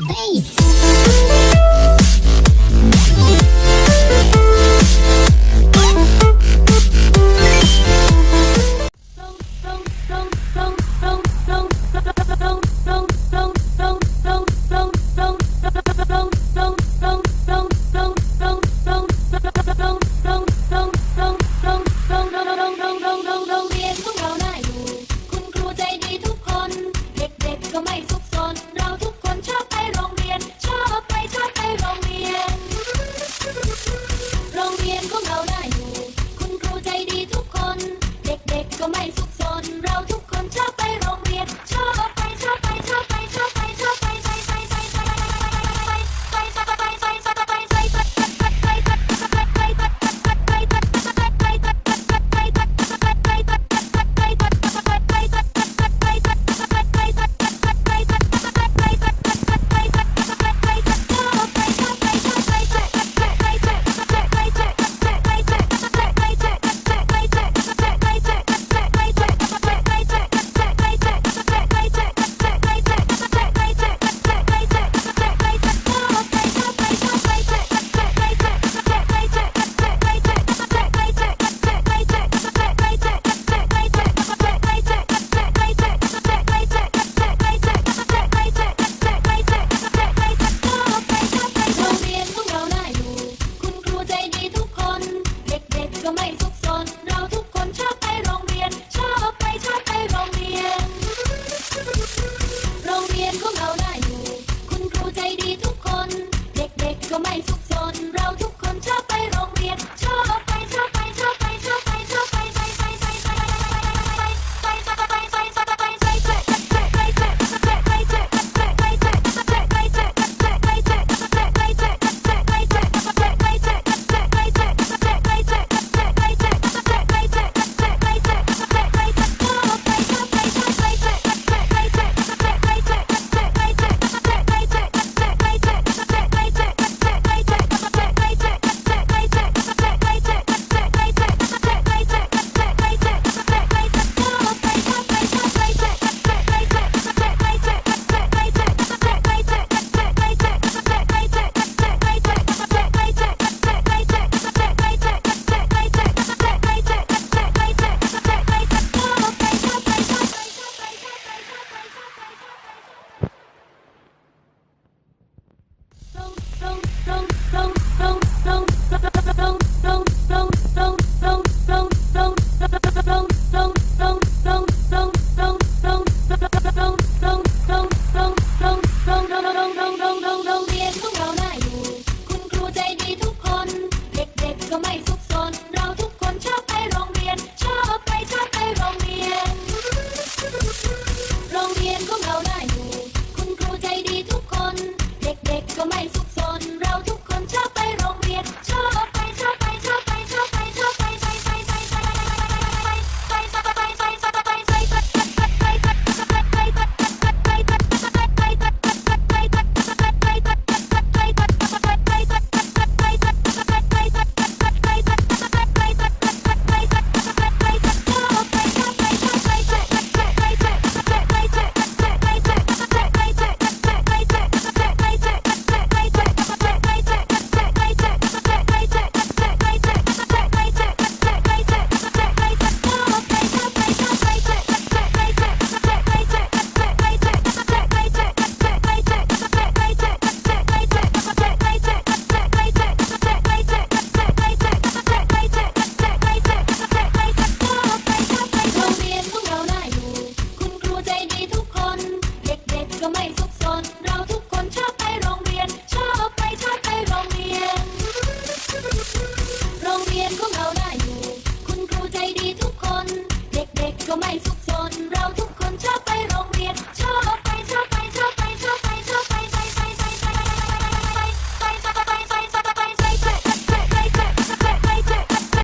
Bass. Come on, Toma isso. รียนของเราน่าอยู่ คุณครูใจดีทุกคน เด็กๆก็ไม่สุขสน เราทุกคนชอบไปโรงเรียนชอบ